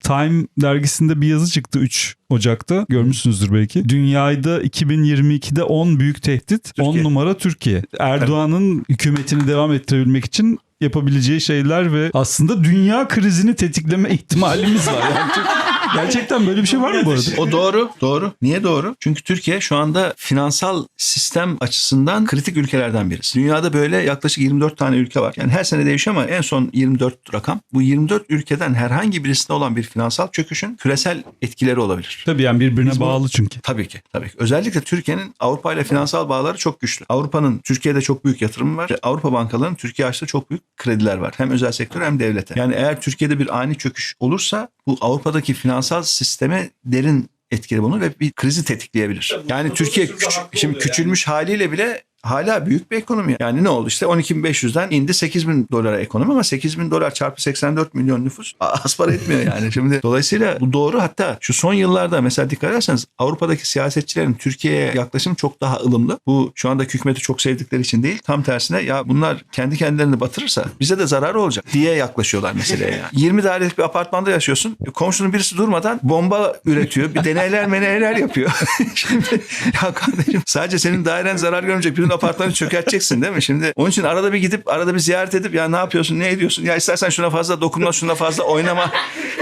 Time dergisinde bir yazı çıktı 3 Ocak'ta. Görmüşsünüzdür belki. Dünyada 2022'de 10 büyük tehdit. 10 Türkiye. numara Türkiye. Erdoğan'ın hükümetini devam ettirebilmek için yapabileceği şeyler ve aslında dünya krizini tetikleme ihtimalimiz var. Yani çok- gerçekten böyle bir şey var mı bu arada? O doğru, doğru. Niye doğru? Çünkü Türkiye şu anda finansal sistem açısından kritik ülkelerden birisi. Dünyada böyle yaklaşık 24 tane ülke var. Yani her sene değişiyor ama en son 24 rakam. Bu 24 ülkeden herhangi birisinde olan bir finansal çöküşün küresel etkileri olabilir. Tabii yani birbirine Biz bu- bağlı çünkü. Tabii ki, tabii ki. Özellikle Türkiye'nin Avrupa ile finansal bağları çok güçlü. Avrupa'nın Türkiye'de çok büyük yatırımı var. Avrupa bankalarının Türkiye açtığı çok büyük krediler var. Hem özel sektör hem devlete. Yani eğer Türkiye'de bir ani çöküş olursa bu Avrupa'daki finansal sisteme derin etkili bunu ve bir krizi tetikleyebilir. Yani Türkiye küç- şimdi küçülmüş haliyle bile hala büyük bir ekonomi. Yani ne oldu işte 12.500'den indi 8.000 dolara ekonomi ama 8.000 dolar çarpı 84 milyon nüfus az para etmiyor yani. Şimdi dolayısıyla bu doğru hatta şu son yıllarda mesela dikkat ederseniz Avrupa'daki siyasetçilerin Türkiye'ye yaklaşım çok daha ılımlı. Bu şu andaki hükümeti çok sevdikleri için değil. Tam tersine ya bunlar kendi kendilerini batırırsa bize de zararı olacak diye yaklaşıyorlar meseleye yani. 20 dairelik bir apartmanda yaşıyorsun. Komşunun birisi durmadan bomba üretiyor. Bir deneyler meneyler yapıyor. Şimdi ya kardeşim sadece senin dairen zarar görmeyecek. Birinin apartmanı çökerteceksin değil mi? Şimdi onun için arada bir gidip arada bir ziyaret edip ya ne yapıyorsun ne ediyorsun? Ya istersen şuna fazla dokunma şuna fazla oynama.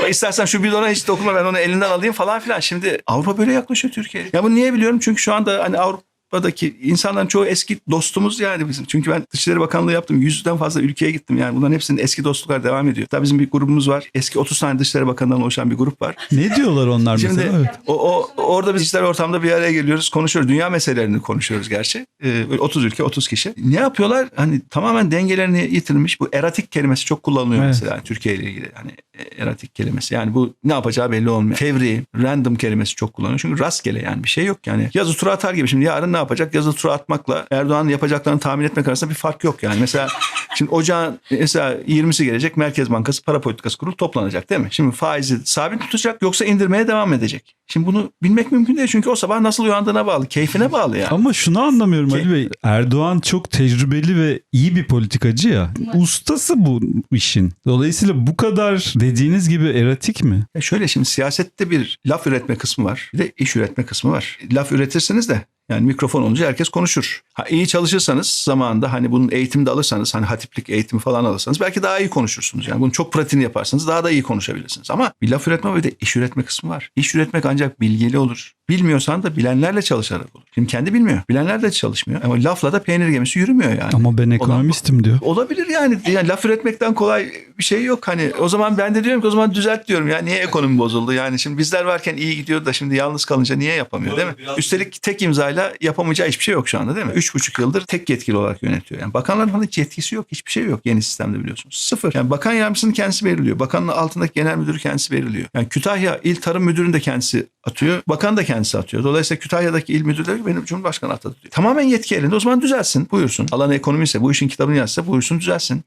Ya istersen şu bidona hiç dokunma ben onu elinden alayım falan filan. Şimdi Avrupa böyle yaklaşıyor Türkiye'ye. Ya bunu niye biliyorum? Çünkü şu anda hani Avrupa Avrupa'daki insanların çoğu eski dostumuz yani bizim. Çünkü ben Dışişleri Bakanlığı yaptım. Yüzden fazla ülkeye gittim. Yani bunların hepsinin eski dostluklar devam ediyor. Hatta bizim bir grubumuz var. Eski 30 tane Dışişleri Bakanlığı'ndan oluşan bir grup var. Ne diyorlar onlar Şimdi mesela? Evet. o, o orada biz dijital ortamda bir araya geliyoruz, konuşuyoruz. Dünya meselelerini konuşuyoruz gerçi. Ee, böyle 30 ülke, 30 kişi. Ne yapıyorlar? Hani tamamen dengelerini yitirmiş. Bu eratik kelimesi çok kullanılıyor Evet. mesela Türkiye ile ilgili. Hani eratik kelimesi. Yani bu ne yapacağı belli olmuyor. Fevri, random kelimesi çok kullanılıyor. Çünkü rastgele yani bir şey yok yani. Yazı tura atar gibi. Şimdi yarın ne yapacak? Yazı tura atmakla Erdoğan'ın yapacaklarını tahmin etmek arasında bir fark yok yani. Mesela şimdi ocağın mesela 20'si gelecek Merkez Bankası para politikası kurulu toplanacak değil mi? Şimdi faizi sabit tutacak yoksa indirmeye devam edecek. Şimdi bunu bilmek mümkün değil çünkü o sabah nasıl uyandığına bağlı, keyfine bağlı yani. Ama şunu anlamıyorum Ali Bey. Erdoğan çok tecrübeli ve iyi bir politikacı ya. Ustası bu işin. Dolayısıyla bu kadar dediğiniz gibi eratik mi? Ya şöyle şimdi siyasette bir laf üretme kısmı var. Bir de iş üretme kısmı var. Laf üretirsiniz de yani mikrofon olunca herkes konuşur. Ha, iyi çalışırsanız zamanında hani bunun eğitimde alırsanız hani hatiplik eğitimi falan alırsanız belki daha iyi konuşursunuz. Yani bunun çok pratiğini yaparsanız daha da iyi konuşabilirsiniz. Ama bir laf üretme ve de iş üretme kısmı var. İş üretmek ancak bilgili olur. Bilmiyorsan da bilenlerle çalışarak olur. Şimdi kendi bilmiyor. Bilenler de çalışmıyor. Ama lafla da peynir gemisi yürümüyor yani. Ama ben ekonomistim diyor. Olabilir yani. yani laf üretmekten kolay bir şey yok. Hani o zaman ben de diyorum ki o zaman düzelt diyorum. Ya niye ekonomi bozuldu? Yani şimdi bizler varken iyi gidiyor da şimdi yalnız kalınca niye yapamıyor değil mi? Üstelik tek imzayla yapamayacağı hiçbir şey yok şu anda değil mi? Üç buçuk yıldır tek yetkili olarak yönetiyor. Yani bakanların falan hiç yetkisi yok. Hiçbir şey yok yeni sistemde biliyorsunuz. Sıfır. Yani bakan yardımcısının kendisi belirliyor. Bakanın altındaki genel müdürü kendisi belirliyor. Yani Kütahya İl Tarım Müdürü'nü de kendisi atıyor. Bakan da kendisi atıyor. Dolayısıyla Kütahya'daki il müdürleri benim Cumhurbaşkanı atadı diyor. Tamamen yetki elinde. O zaman düzelsin. Buyursun. Alanı ekonomi ise bu işin kitabını yazsa buyursun düzelsin.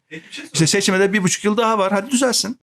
İşte seçime de bir buçuk yıl daha var. Hadi düzelsin.